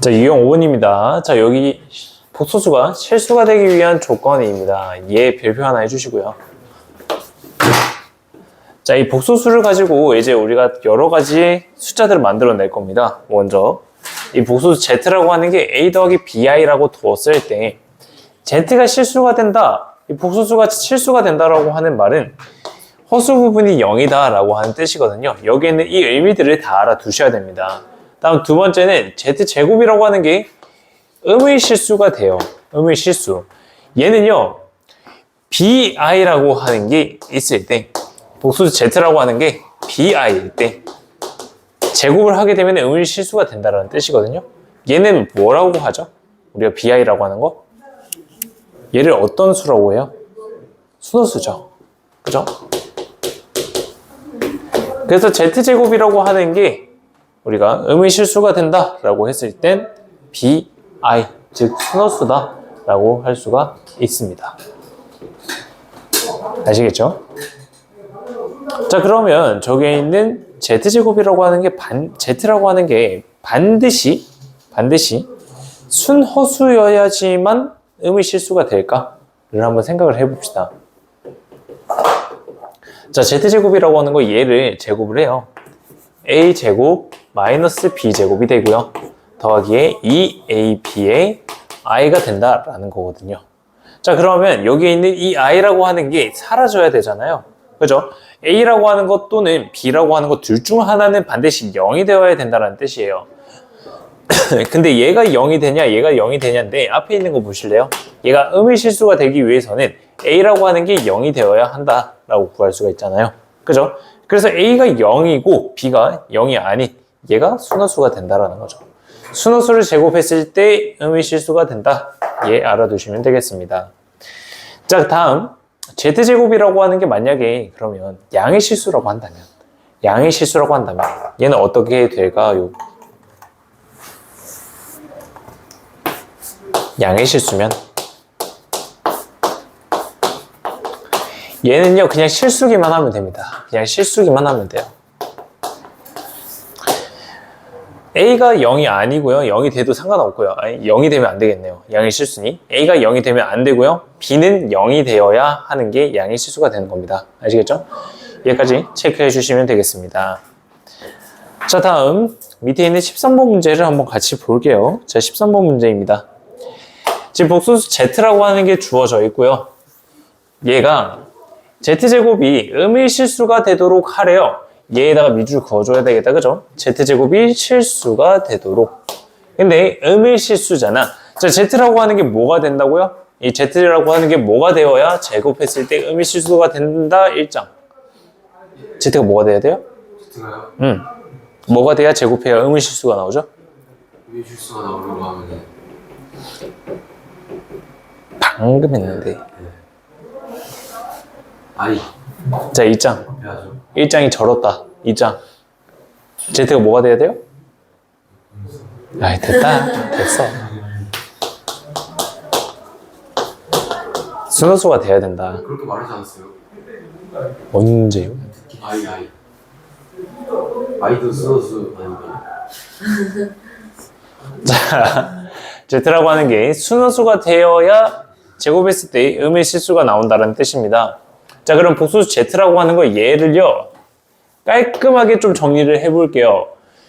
자, 유형 5번입니다. 자, 여기 복소수가 실수가 되기 위한 조건입니다. 예, 별표 하나 해주시고요. 자, 이 복소수를 가지고 이제 우리가 여러 가지 숫자들을 만들어낼 겁니다. 먼저, 이 복소수 z라고 하는 게 a 더하기 bi라고 두었을 때, z가 실수가 된다, 이 복소수가 실수가 된다라고 하는 말은 허수 부분이 0이다 라고 하는 뜻이거든요. 여기에는 이 의미들을 다 알아두셔야 됩니다. 다음 두 번째는 z제곱이라고 하는 게 음의 실수가 돼요. 음의 실수. 얘는요, bi라고 하는 게 있을 때, 복수수 z라고 하는 게 bi일 때, 제곱을 하게 되면 음의 실수가 된다는 뜻이거든요. 얘는 뭐라고 하죠? 우리가 bi라고 하는 거? 얘를 어떤 수라고 해요? 순호수죠. 그죠? 그래서 z제곱이라고 하는 게 우리가 음의 실수가 된다라고 했을 땐 bi, 즉 순호수다라고 할 수가 있습니다. 아시겠죠? 자 그러면 저기에 있는 z제곱이라고 하는 게 반, z라고 하는 게 반드시 반드시 순허수여야지만 음의 실수가 될까를 한번 생각을 해봅시다. 자, z제곱이라고 하는 거 얘를 제곱을 해요. a제곱 마이너스 b제곱이 되고요. 더하기에 2ab의 i가 된다라는 거거든요. 자, 그러면 여기에 있는 이 i라고 하는 게 사라져야 되잖아요. 그죠? a라고 하는 것 또는 b라고 하는 것 둘 중 하나는 반드시 0이 되어야 된다는 뜻이에요. 근데 얘가 0이 되냐, 얘가 0이 되냐인데 앞에 있는 거 보실래요? 얘가 음의 실수가 되기 위해서는 a라고 하는 게 0이 되어야 한다라고 구할 수가 있잖아요. 그죠? 그래서 a가 0이고 b가 0이 아닌 얘가 순호수가 된다라는 거죠. 순호수를 제곱했을 때 음의 실수가 된다. 예, 알아두시면 되겠습니다. 자, 다음 z제곱이라고 하는 게 만약에 그러면 양의 실수라고 한다면 양의 실수라고 한다면 얘는 어떻게 될까요? 양의 실수면 얘는요 그냥 실수기만 하면 됩니다 그냥 실수기만 하면 돼요 A가 0이 아니고요. 0이 돼도 상관없고요. 아니 0이 되면 안 되겠네요. 양의 실수니? A가 0이 되면 안 되고요. B는 0이 되어야 하는 게 양의 실수가 되는 겁니다. 아시겠죠? 여기까지 체크해 주시면 되겠습니다. 자 다음. 밑에 있는 13번 문제를 한번 같이 볼게요. 자 13번 문제입니다. 지금 복소수 z라고 하는 게 주어져 있고요. 얘가 z제곱이 음의 실수가 되도록 하래요. 얘에다가 밑줄 그어줘야 되겠다. 그죠? z제곱이 실수가 되도록. 근데 음의 실수잖아. 자, z라고 하는 게 뭐가 된다고요? 이 z라고 하는 게 뭐가 되어야 제곱했을 때 음의 실수가 된다? 1장. z가 뭐가 돼야 돼요? 제가요? 음. 뭐가 돼야 제곱해야 음의 실수가 나오죠? 왜 실수가 나오려고 하면은 방금 했는데. 아이 자, 2장. 해야죠 1장이 절었다. 2장. Z가 뭐가 돼야 돼요? 아이, 됐다. 됐어. 순호수가 돼야 된다. 그렇게 말하지 않았어요? 언제요? 아이 아이 아이도 쓰어수 아닌가? 자, Z라고 하는 게 순호수가 되어야 제곱했을 때 음의 실수가 나온다는 뜻입니다. 자, 그럼 복수수 Z라고 하는 거 얘를요, 깔끔하게 좀 정리를 해볼게요.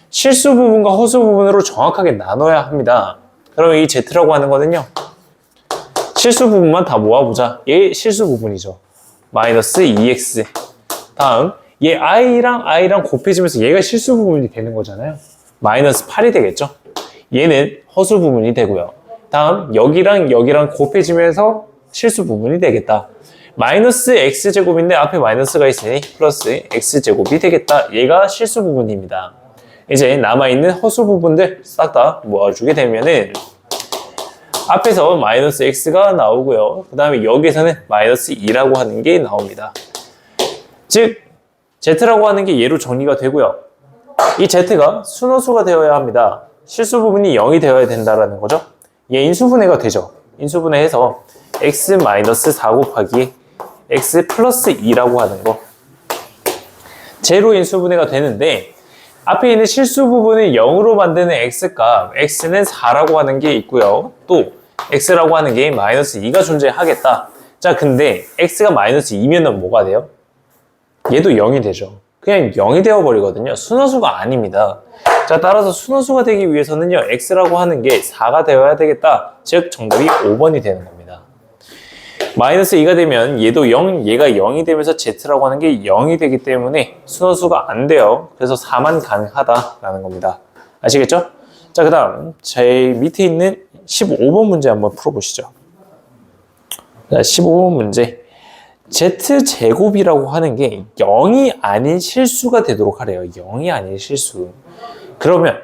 실수 부분과 허수 부분으로 정확하게 나눠야 합니다. 그러면 이 Z라고 하는 거는요, 실수 부분만 다 모아보자. 얘 실수 부분이죠. 마이너스 2x. 다음, 얘 i랑 i랑 곱해지면서 얘가 실수 부분이 되는 거잖아요. 마이너스 8이 되겠죠. 얘는 허수 부분이 되고요. 다음, 여기랑 여기랑 곱해지면서 실수 부분이 되겠다. 마이너스 x제곱인데 앞에 마이너스가 있으니 플러스 x제곱이 되겠다. 얘가 실수 부분입니다. 이제 남아있는 허수 부분들 싹 다 모아주게 되면은 앞에서 마이너스 x가 나오고요. 그 다음에 여기에서는 마이너스 2라고 하는 게 나옵니다. 즉, z라고 하는 게 얘로 정리가 되고요. 이 z가 순호수가 되어야 합니다. 실수 부분이 0이 되어야 된다는 거죠. 얘 인수분해가 되죠. 인수분해해서 x 마이너스 4 곱하기 x 플러스 2라고 하는 거. 제로 인 수분해가 되는데 앞에 있는 실수 부분을 0으로 만드는 x값, x는 4라고 하는 게 있고요. 또 x라고 하는 게 마이너스 2가 존재하겠다. 자, 근데 x가 마이너스 2면은 뭐가 돼요? 얘도 0이 되죠. 그냥 0이 되어버리거든요. 순허수가 아닙니다. 자, 따라서 순허수가 되기 위해서는요, x라고 하는 게 4가 되어야 되겠다. 즉, 정답이 5번이 되는 겁니다. 마이너스 2가 되면 얘도 0, 얘가 0이 되면서 z라고 하는 게 0이 되기 때문에 순허수가 안 돼요. 그래서 4만 가능하다라는 겁니다. 아시겠죠? 자, 그 다음, 제 밑에 있는 15번 문제 한번 풀어보시죠. 자, 15번 문제. z제곱이라고 하는 게 0이 아닌 실수가 되도록 하래요. 0이 아닌 실수. 그러면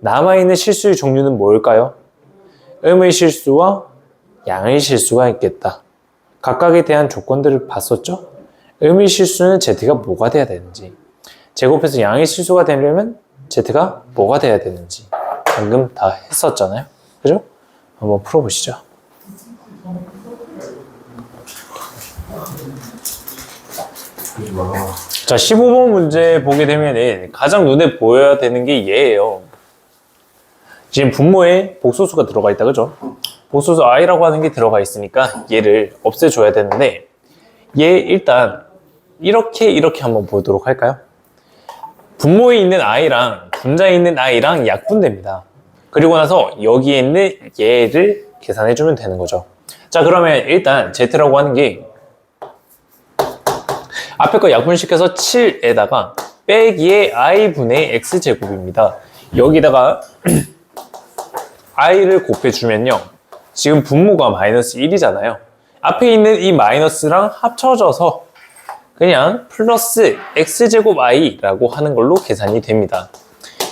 남아있는 실수의 종류는 뭘까요? 음의 실수와 양의 실수가 있겠다. 각각에 대한 조건들을 봤었죠? 음의 실수는 z가 뭐가 돼야 되는지, 제곱해서 양의 실수가 되려면 z가 뭐가 돼야 되는지 방금 다 했었잖아요. 그죠? 한번 풀어보시죠. 자, 15번 문제 보게 되면은 가장 눈에 보여야 되는 게 얘예요. 지금 분모에 복소수가 들어가 있다, 그죠? 복소수 i라고 하는 게 들어가 있으니까 얘를 없애줘야 되는데 얘 일단 이렇게 이렇게 한번 보도록 할까요? 분모에 있는 i랑 분자에 있는 i랑 약분됩니다. 그리고 나서 여기에 있는 얘를 계산해주면 되는 거죠. 자, 그러면 일단 z라고 하는 게 앞에 거 약분시켜서 7에다가 빼기에 i분의 x제곱입니다. 여기다가 i를 곱해주면요. 지금 분모가 마이너스 1이잖아요. 앞에 있는 이 마이너스랑 합쳐져서 그냥 플러스 x제곱 i라고 하는 걸로 계산이 됩니다.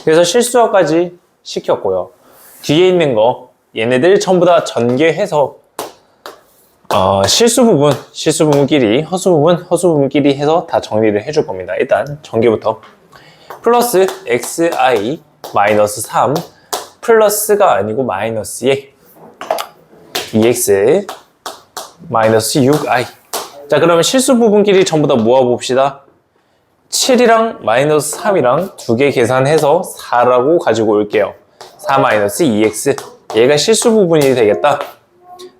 그래서 실수화까지 시켰고요. 뒤에 있는 거 얘네들 전부 다 전개해서 어, 실수 부분, 실수 부분끼리, 허수 부분, 허수 부분끼리 해서 다 정리를 해줄 겁니다. 일단 전개부터 플러스 xi 마이너스 3 플러스가 아니고 마이너스에 2x 마이너스 6i 자 그러면 실수 부분끼리 전부 다 모아봅시다 7이랑 마이너스 3이랑 두 개 계산해서 4라고 가지고 올게요 4 마이너스 2x 얘가 실수 부분이 되겠다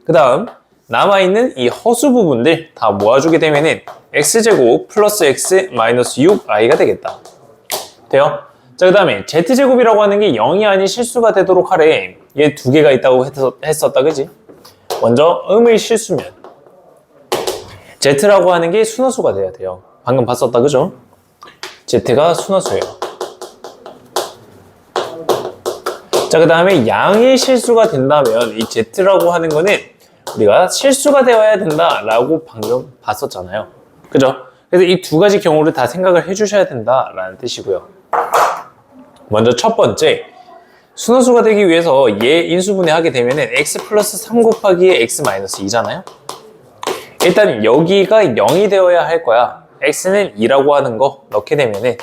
그 다음 남아있는 이 허수 부분들 다 모아주게 되면은 x제곱 플러스 x 마이너스 6i가 되겠다 돼요? 자, 그 다음에 z제곱이라고 하는 게 0이 아닌 실수가 되도록 하래. 얘 두 개가 있다고 했었, 했었다, 그지? 먼저 음의 실수면 z라고 하는 게 순허수가 돼야 돼요. 방금 봤었다, 그죠? z가 순허수예요. 자, 그 다음에 양의 실수가 된다면 이 z라고 하는 거는 우리가 실수가 되어야 된다라고 방금 봤었잖아요. 그죠? 그래서 이 두 가지 경우를 다 생각을 해주셔야 된다라는 뜻이고요. 먼저 첫 번째, 순허수가 되기 위해서 얘 인수분해 하게 되면 x 플러스 3 곱하기에 x 마이너스 2잖아요. 일단 여기가 0이 되어야 할 거야. x는 2라고 하는 거 넣게 되면 은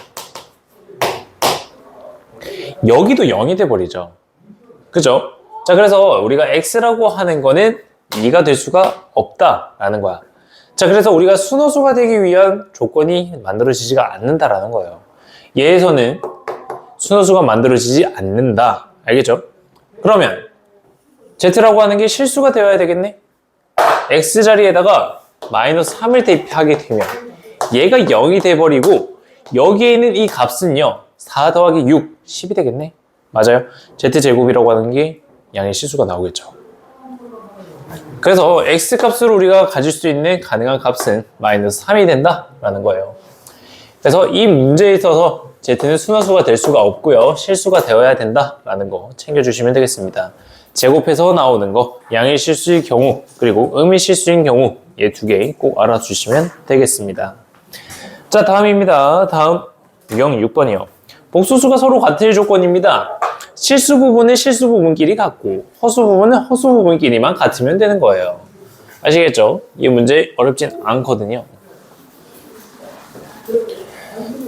여기도 0이 돼 버리죠. 그죠? 자, 그래서 우리가 x라고 하는 거는 2가 될 수가 없다라는 거야. 자, 그래서 우리가 순허수가 되기 위한 조건이 만들어지지가 않는다라는 거예요. 얘에서는 순허수가 만들어지지 않는다. 알겠죠? 그러면 z라고 하는 게 실수가 되어야 되겠네? x 자리에다가 마이너스 3을 대입하게 되면 얘가 0이 돼버리고 여기에 있는 이 값은요 4 더하기 6, 10이 되겠네? 맞아요. z제곱이라고 하는 게 양의 실수가 나오겠죠. 그래서 x 값으로 우리가 가질 수 있는 가능한 값은 마이너스 3이 된다라는 거예요. 그래서 이 문제에 있어서 z는 순화수가 될 수가 없고요. 실수가 되어야 된다라는 거 챙겨주시면 되겠습니다. 제곱해서 나오는 거 양의 실수의 경우 그리고 음의 실수인 경우 얘 두 개 꼭 알아주시면 되겠습니다. 자 다음입니다. 다음 유형 6번이요. 복소수가 서로 같을 조건입니다. 실수 부분은 실수 부분끼리 같고 허수 부분은 허수 부분끼리만 같으면 되는 거예요. 아시겠죠? 이 문제 어렵진 않거든요.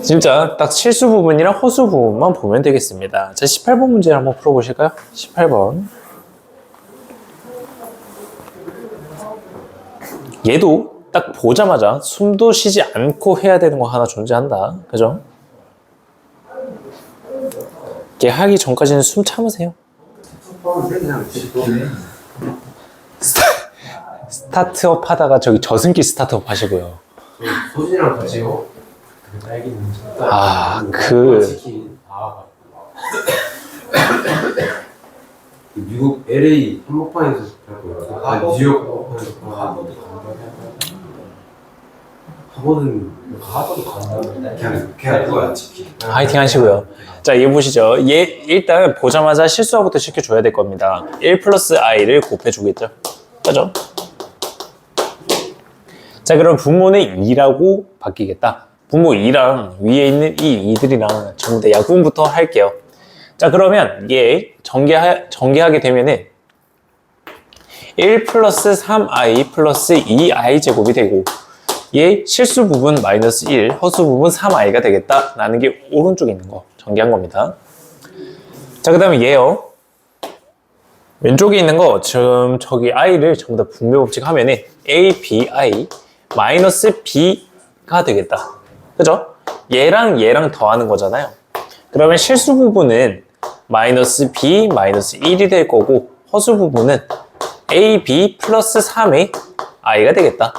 진짜 딱 실수 부분이랑 허수 부분만 보면 되겠습니다. 자, 18번 문제를 한번 풀어보실까요? 18번. 얘도 딱 보자마자 숨도 쉬지 않고 해야 되는 거 하나 존재한다. 그죠? 이게 하기 전까지는 숨 참으세요. 그냥 스타트업 하다가 저기 저승기 스타트업 하시고요. 소진이랑 같이요. 아, 그- 치킨. 아. 미국 LA 한복판에서. 아, 뉴욕 한복판에서 하버드는 하버드 간다. 그냥 그냥 그거야 치킨. 화이팅 하시고요. 자, 얘 보시죠. 얘 일단 보자마자 실수화부터 시켜줘야 될 겁니다. 1 플러스 i를 곱해주겠죠. 그죠? 자, 그럼 분모는 2라고 바뀌겠다. 분모 2랑 위에 있는 이 2들이랑 전부 다 약분부터 할게요. 자, 그러면 얘 전개하, 전개하게 되면은 1 플러스 3i 플러스 2i 제곱이 되고 얘 실수 부분 마이너스 1, 허수 부분 3i가 되겠다. 라는 게 오른쪽에 있는 거 전개한 겁니다. 자, 그 다음에 얘요. 왼쪽에 있는 거 지금 저기 i를 전부 다 분배 법칙 하면은 a, b, i 마이너스 b가 되겠다. 그죠? 얘랑 얘랑 더하는 거잖아요. 그러면 실수 부분은 마이너스 b 마이너스 1이 될 거고 허수 부분은 a, b 플러스 3의 i가 되겠다.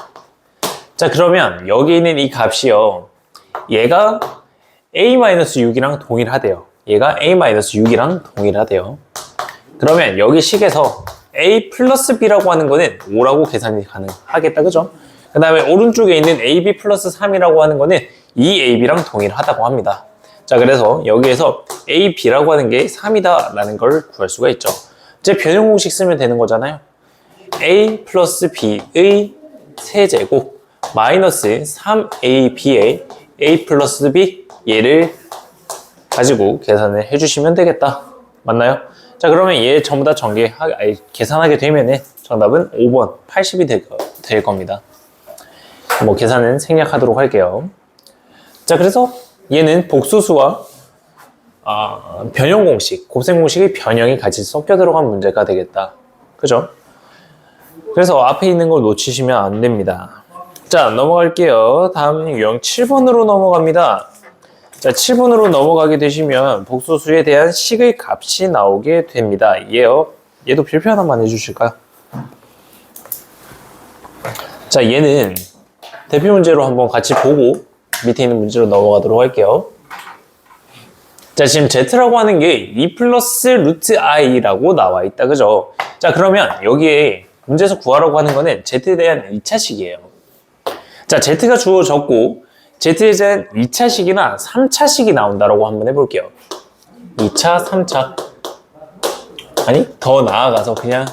자 그러면 여기 있는 이 값이요 얘가 a-6이랑 동일하대요 얘가 a-6이랑 동일하대요 그러면 여기 식에서 a 플러스 b라고 하는 거는 5라고 계산이 가능하겠다 그죠? 그 다음에 오른쪽에 있는 ab 플러스 3이라고 하는 거는 2ab랑 동일하다고 합니다 자 그래서 여기에서 ab라고 하는 게 3이다 라는 걸 구할 수가 있죠 이제 변형 공식 쓰면 되는 거잖아요 a 플러스 b의 세제곱 마이너스 3ab의 a 플러스 b 얘를 가지고 계산을 해주시면 되겠다. 맞나요? 자 그러면 얘 전부 다 전개 아니, 계산하게 되면은 정답은 5번 80이 될, 거- 될 겁니다. 뭐 계산은 생략하도록 할게요. 자 그래서 얘는 복수수와 아, 변형 공식, 곱셈 공식의 변형이 같이 섞여 들어간 문제가 되겠다. 그죠? 그래서 앞에 있는 걸 놓치시면 안 됩니다. 자, 넘어갈게요. 다음 유형 7번으로 넘어갑니다. 자, 7번으로 넘어가게 되시면 복소수에 대한 식의 값이 나오게 됩니다. 얘요. 얘도 별표 하나만 해주실까요? 자, 얘는 대표 문제로 한번 같이 보고 밑에 있는 문제로 넘어가도록 할게요. 자, 지금 Z라고 하는 게 2 플러스 루트 i라고 나와 있다. 그죠? 자, 그러면 여기에 문제에서 구하라고 하는 거는 Z에 대한 2차식이에요. 자, Z가 주어졌고, Z에 대한 2차식이나 3차식이 나온다라고 한번 해볼게요. 2차, 3차. 아니, 더 나아가서 그냥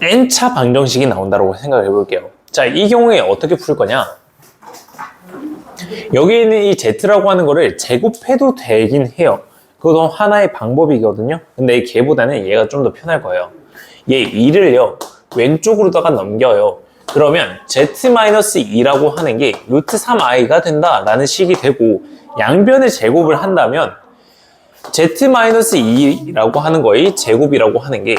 N차 방정식이 나온다라고 생각을 해볼게요. 자, 이 경우에 어떻게 풀 거냐? 여기 있는 이 Z라고 하는 거를 제곱해도 되긴 해요. 그것도 하나의 방법이거든요. 근데 걔보다는 얘가 좀 더 편할 거예요. 얘 2를요, 왼쪽으로다가 넘겨요. 그러면 Z-2라고 하는 게 루트 3i가 된다라는 식이 되고, 양변의 제곱을 한다면, Z-2라고 하는 거의 제곱이라고 하는 게,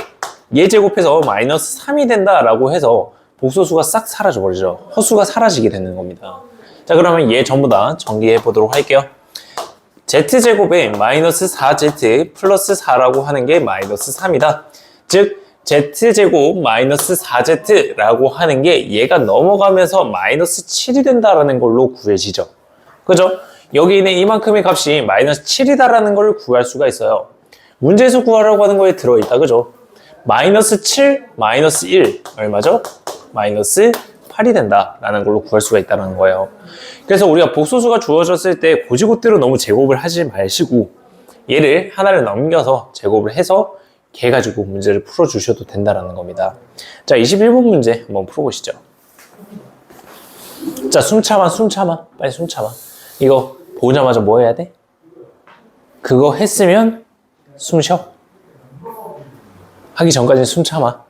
얘 제곱해서 마이너스 3이 된다라고 해서 복소수가 싹 사라져 버리죠. 허수가 사라지게 되는 겁니다. 자 그러면 얘 전부 다 정리해 보도록 할게요. z제곱에 마이너스 4z 플러스 4라고 하는 게 마이너스 3이다. 즉 z제곱 마이너스 4z라고 하는 게 얘가 넘어가면서 마이너스 7이 된다라는 걸로 구해지죠. 그죠? 여기 있는 이만큼의 값이 마이너스 7이다라는 걸 구할 수가 있어요. 문제에서 구하라고 하는 거에 들어있다. 그죠? 마이너스 7, 마이너스 1 얼마죠? 마이너스 8이 된다라는 걸로 구할 수가 있다는 거예요. 그래서 우리가 복소수가 주어졌을 때 고지고대로 너무 제곱을 하지 마시고 얘를 하나를 넘겨서 제곱을 해서 걔 가지고 문제를 풀어주셔도 된다는 겁니다. 자, 21번 문제 한번 풀어보시죠. 자, 숨 참아, 숨 참아. 빨리 숨 참아. 이거 보자마자 뭐 해야 돼? 그거 했으면 숨 쉬어. 하기 전까지는 숨 참아.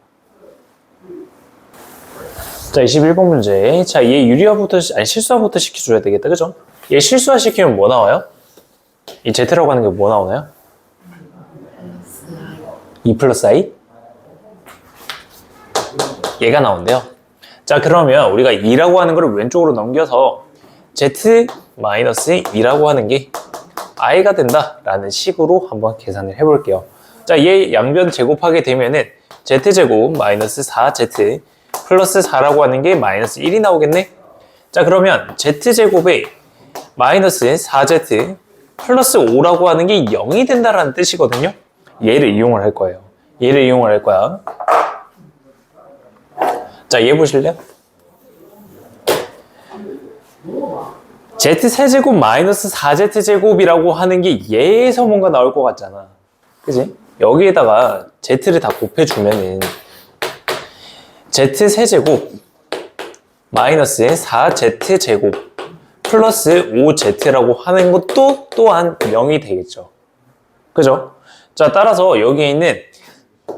자, 21번 문제. 자, 얘 유리화부터, 시- 아니, 실수화부터 시켜줘야 되겠다. 그죠? 얘 실수화 시키면 뭐 나와요? 이 Z라고 하는 게 뭐 나오나요? 2 플러스 i? 얘가 나온대요. 자, 그러면 우리가 2라고 하는 거를 왼쪽으로 넘겨서 Z 마이너스 2라고 하는 게 i가 된다라는 식으로 한번 계산을 해볼게요. 자, 얘 양변 제곱하게 되면은 z제곱 마이너스 4z 플러스 4라고 하는 게 마이너스 1이 나오겠네? 자, 그러면 z제곱에 마이너스 4z 플러스 5라고 하는 게 0이 된다라는 뜻이거든요. 얘를 이용을 할 거예요. 얘를 이용을 할 거야. 자, 얘 보실래요? z세제곱 마이너스 4z제곱이라고 하는 게 얘에서 뭔가 나올 것 같잖아. 그지? 여기에다가 z를 다 곱해주면은 z세제곱 마이너스 4z제곱 플러스 5z라고 하는 것도 또한 0이 되겠죠. 그죠? 자, 따라서 여기에 있는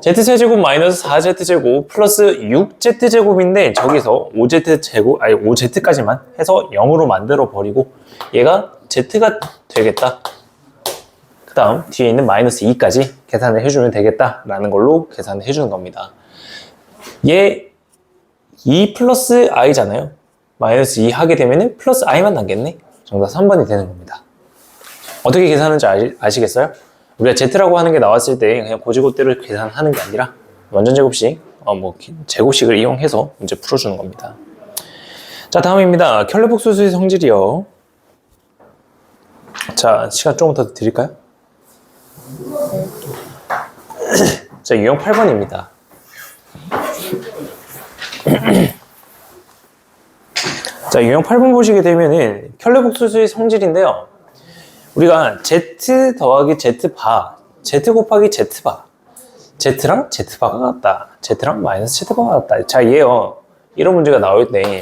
z세제곱 마이너스 4z제곱 플러스 6z제곱인데 저기서 5z제곱, 아니 5z까지만 해서 0으로 만들어 버리고 얘가 z가 되겠다. 그 다음 뒤에 있는 마이너스 2까지 계산을 해주면 되겠다라는 걸로 계산을 해주는 겁니다. 얘 2 플러스 i잖아요. 마이너스 2 하게 되면 플러스 i만 남겠네. 정답 3번이 되는 겁니다. 어떻게 계산하는지 아시, 아시겠어요? 우리가 z라고 하는 게 나왔을 때 그냥 고지고대로 계산하는 게 아니라 완전 제곱식, 어, 뭐 제곱식을 이용해서 문제 풀어주는 겁니다. 자 다음입니다. 켈레복수수의 성질이요. 자 시간 조금 더 드릴까요? 자 유형 8번입니다. 자 유형 8번 보시게 되면은 켈레복수수의 성질인데요. 우리가 z 더하기 z 바, z 곱하기 z 바, z랑 z 바가 같다, z랑 마이너스 z 바가 같다. 자, 얘요. 이런 문제가 나올 때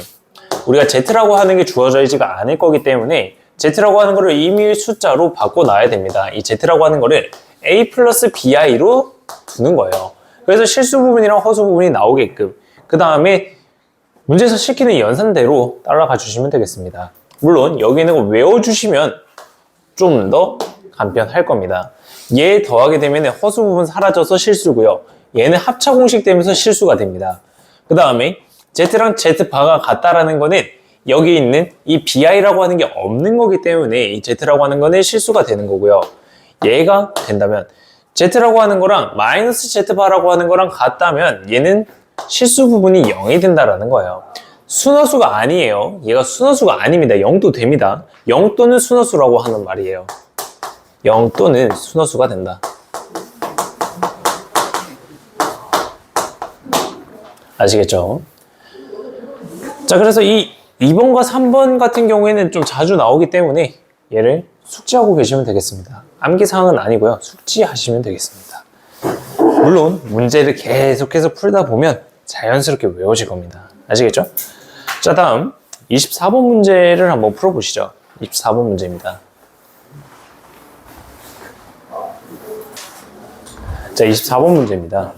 우리가 z라고 하는 게 주어져 있지가 않을 거기 때문에 z라고 하는 거를 임의 숫자로 바꿔 놔야 됩니다. 이 z라고 하는 거를 a 플러스 bi로 두는 거예요. 그래서 실수 부분이랑 허수 부분이 나오게끔 그 다음에 문제에서 시키는 연산대로 따라가 주시면 되겠습니다. 물론 여기 있는 거 외워주시면 좀 더 간편할 겁니다. 얘 더하게 되면 허수 부분 사라져서 실수고요. 얘는 합차 공식 되면서 실수가 됩니다. 그 다음에 z랑 z 바가 같다라는 거는 여기 있는 이 bi라고 하는 게 없는 거기 때문에 이 z라고 하는 거는 실수가 되는 거고요. 얘가 된다면 z라고 하는 거랑 마이너스 z 바라고 하는 거랑 같다면 얘는 실수 부분이 0이 된다라는 거예요. 순허수가 아니에요. 얘가 순허수가 아닙니다. 0도 됩니다. 0 또는 순허수라고 하는 말이에요. 0 또는 순허수가 된다. 아시겠죠? 자, 그래서 이 2번과 3번 같은 경우에는 좀 자주 나오기 때문에 얘를 숙지하고 계시면 되겠습니다. 암기 사항은 아니고요. 숙지하시면 되겠습니다. 물론 문제를 계속해서 풀다 보면 자연스럽게 외워질 겁니다. 아시겠죠? 자, 다음 24번 문제를 한번 풀어보시죠. 24번 문제입니다. 자, 24번 문제입니다.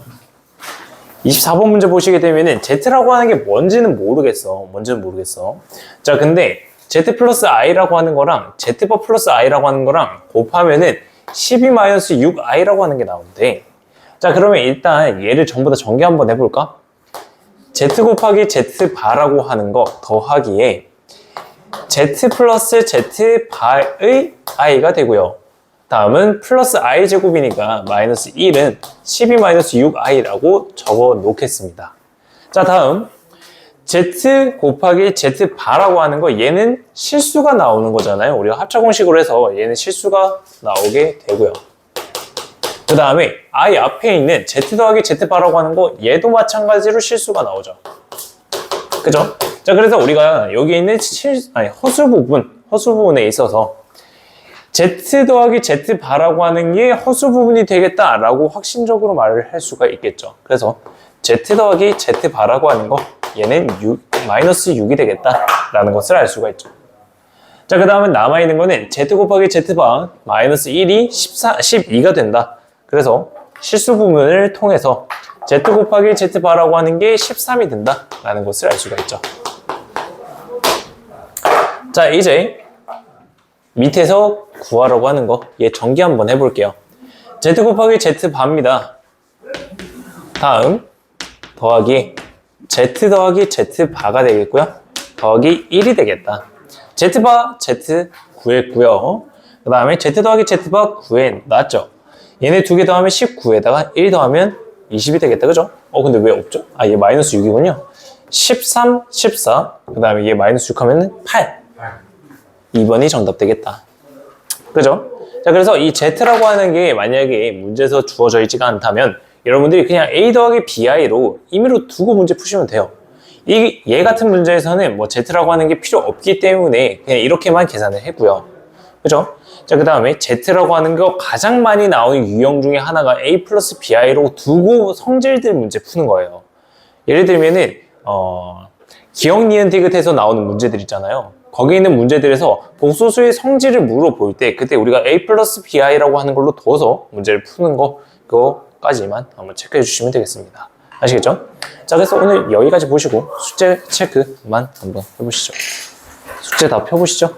24번 문제 보시게 되면은 Z라고 하는 게 뭔지는 모르겠어. 뭔지는 모르겠어. 자, 근데 Z 플러스 I라고 하는 거랑 Z바 플러스 I라고 하는 거랑 곱하면은 12-6I라고 하는 게 나오는데 자, 그러면 일단 얘를 전부 다 전개 한번 해볼까? Z 곱하기 Z 바라고 하는 거 더하기에 Z 플러스 Z 바의 I가 되고요. 다음은 플러스 i 제곱이니까 마이너스 1은 12 마이너스 6i라고 적어 놓겠습니다. 자 다음 z 곱하기 z 바라고 하는 거 얘는 실수가 나오는 거잖아요. 우리가 합차 공식으로 해서 얘는 실수가 나오게 되고요. 그 다음에 i 앞에 있는 z 더하기 z 바라고 하는 거 얘도 마찬가지로 실수가 나오죠. 그죠? 자 그래서 우리가 여기 있는 실, 아니 허수 부분 허수 부분에 있어서 Z 더하기 Z 바라고 하는 게 허수 부분이 되겠다라고 확신적으로 말을 할 수가 있겠죠. 그래서 Z 더하기 Z 바라고 하는 거 얘는 6, 마이너스 6이 되겠다라는 것을 알 수가 있죠. 자, 그 다음에 남아있는 거는 Z 곱하기 Z 바 마이너스 1이 14, 12가 된다. 그래서 실수 부분을 통해서 Z 곱하기 Z 바라고 하는 게 13이 된다라는 것을 알 수가 있죠. 자, 이제 밑에서 구하라고 하는 거, 얘 전기 한번 해볼게요. z 곱하기 z 바입니다. 다음 더하기 z 더하기 z 바가 되겠고요. 더하기 1이 되겠다. z 바 z 구했고요. 그 다음에 z 더하기 z바 9에 나왔죠. 얘네 두 개 더하면 19에다가 1 더하면 20이 되겠다. 그죠? 어, 근데 왜 없죠? 아, 얘 마이너스 6이군요. 13, 14. 그 다음에 얘 마이너스 6 하면 8. 2번이 정답 되겠다. 그죠? 자, 그래서 이 z라고 하는 게 만약에 문제에서 주어져 있지가 않다면 여러분들이 그냥 a 더하기 bi로 임의로 두고 문제 푸시면 돼요. 이, 얘 같은 문제에서는 뭐 z라고 하는 게 필요 없기 때문에 그냥 이렇게만 계산을 했고요. 그죠? 자, 그 다음에 z라고 하는 거 가장 많이 나오는 유형 중에 하나가 a 플러스 bi로 두고 성질들 문제 푸는 거예요. 예를 들면은, 어, 기억, 니은, 디귿에서 나오는 문제들 있잖아요. 거기 있는 문제들에서 복소수의 성질을 물어볼 때 그때 우리가 a 플러스 bi라고 하는 걸로 둬서 문제를 푸는 거 그거 까지만 한번 체크해 주시면 되겠습니다. 아시겠죠? 자, 그래서 오늘 여기까지 보시고 숙제 체크만 한번 해보시죠. 숙제 다 펴보시죠.